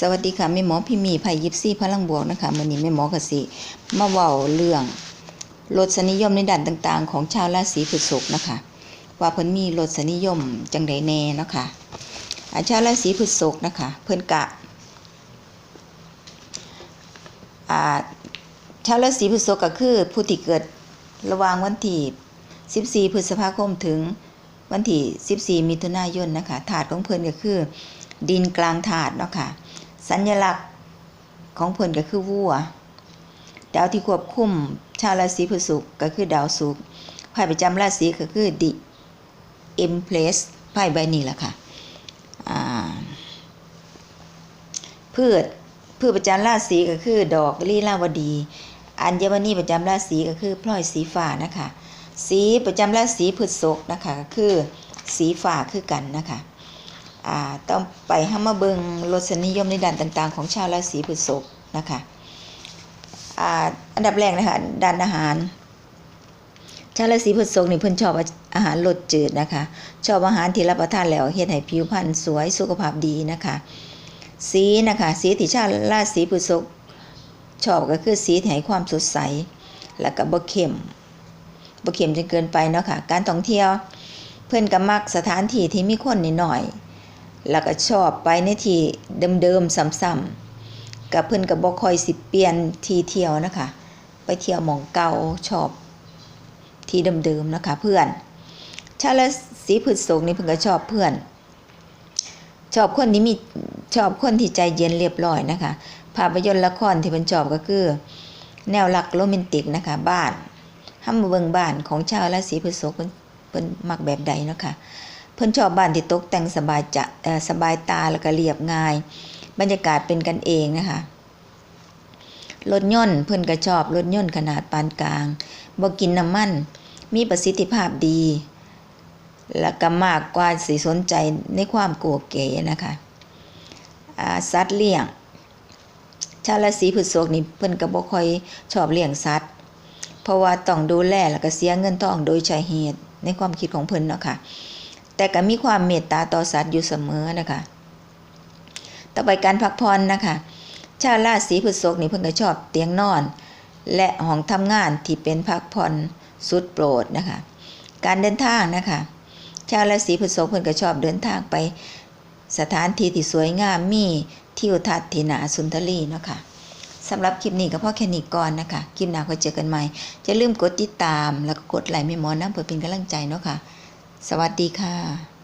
สวัสดีค่ะแม่หมอพี่มีไผ่ยิปซี่พลังบวกนะคะมื้อนี้แม่หมอกสิมาเว้าเรื่องรสนิยมในด้านต่างๆ ของชาวราศีพฤษภนะคะ ว่าเพิ่นมีรสนิยมจังไดแน่นะค่ะชาวราศีพฤษภนะคะ เพิ่นกะชาวราศีพฤษภก็คือผู้ที่เกิดระหว่างวันที่14พฤษภาคมถึงวันที่14มิถุนายนนะคะถาดของเพิ่นก็คือ ดินกลางถาดเนาะค่ะ สัญลักษณ์ของเพิ่นก็คือวัว ดาวที่ควบคุมชาวราศีพฤษภก็คือดาวศุกร์ไพ่ประจำราศีก็คือดิเอ็มเพลสไพ่ใบนี้แหละค่ะอ่าพืชพืชประจำราศีก็คือดอกลีลาวดี อัญมณีประจำราศีก็คือพลอยสีฟ้านะคะ สีประจำราศีพฤษภนะคะก็คือสีฟ้าคือกันนะคะ ต้องไปห้ามาเบิงรสนิยมในด้านต่างๆ ของชาวราศีพฤษภนะคะอันดับแรกนะคะด้านอาหาร ชาวราศีพฤษภนี่เพิ่นชอบอาหารรสจืดนะคะ ชอบอาหารที่รับประทานแล้วเฮ็ดให้ผิวพรรณสวยสุขภาพดีนะคะ สีนะคะสีที่ชาวราศีพฤษภชอบก็คือสีที่ให้ความสดใส แล้วก็บ่เข้มบ่เข้มจนเกินไปเนาะค่ะการท่องเที่ยวเพิ่อนก็มักสถานที่ที่มีคนนิดหน่อย แล้วก็ชอบไปในที่เดิมๆซ้ำๆกับเพิ่นก็บ่ค่อยสิเปลี่ยนที่เที่ยวนะคะ ไปเที่ยวหมองเก่าชอบที่เดิมๆนะคะ เพื่อนชาวราศีพฤษภนี่เพิ่นก็ชอบเพื่อน ชอบคนที่มีชอบคนที่ใจเย็นเรียบร้อยนะคะ ภาพยนตร์ละครที่เพิ่นชอบก็คือ แนวรักโรแมนติกนะคะ บ้านห้ามเบิ่งบ้านของชาวราศีพฤษภเพิ่นเพิ่นมักแบบใดเนาะค่ะ เพิ่นชอบบ้านที่ตกแต่งสบายจะสบายตาแล้วก็เรียบง่าย บรรยากาศเป็นกันเองนะคะรถยนต์เพิ่นก็ชอบรถยนต์ขนาดปานกลางบ่กินน้ำมัน มีประสิทธิภาพดี แล้วก็มากกว่าสิสนใจในความโกเก๋นะคะสัตว์เลี้ยง ชาวราศีพฤษภนี่เพิ่นก็บ่ค่อยชอบเลี้ยงสัตว์ เพราะว่าต้องดูแลแล้วก็เสียเงินทองโดยใช้เหตุในความคิดของเพิ่นเนาะค่ะ แต่ก็มีความเมตตาต่อสัตว์อยู่เสมอนะคะ ต่อไปการพักผ่อนนะคะ ชาวราศีพฤษภนี่เพิ่นก็ชอบเตียงนอน และห้องทำงานที่เป็นพักผ่อนสุดโปรดนะคะ การเดินทางนะคะ ชาวราศีพฤษภเพิ่นก็ชอบเดินทางไปสถานที่ที่สวยงามมีทิวทัศน์ที่น่าสุนทรีเนาะค่ะสำหรับคลิปนี้ก็พอแค่นี้ก่อนนะคะ คลิปหน้าค่อยเจอกันใหม่อย่าลืมกดติดตามแล้วก็กดไลค์แม่มอน้ำเพื่อเป็นกำลังใจเนาะค่ะ สวัสดีค่ะ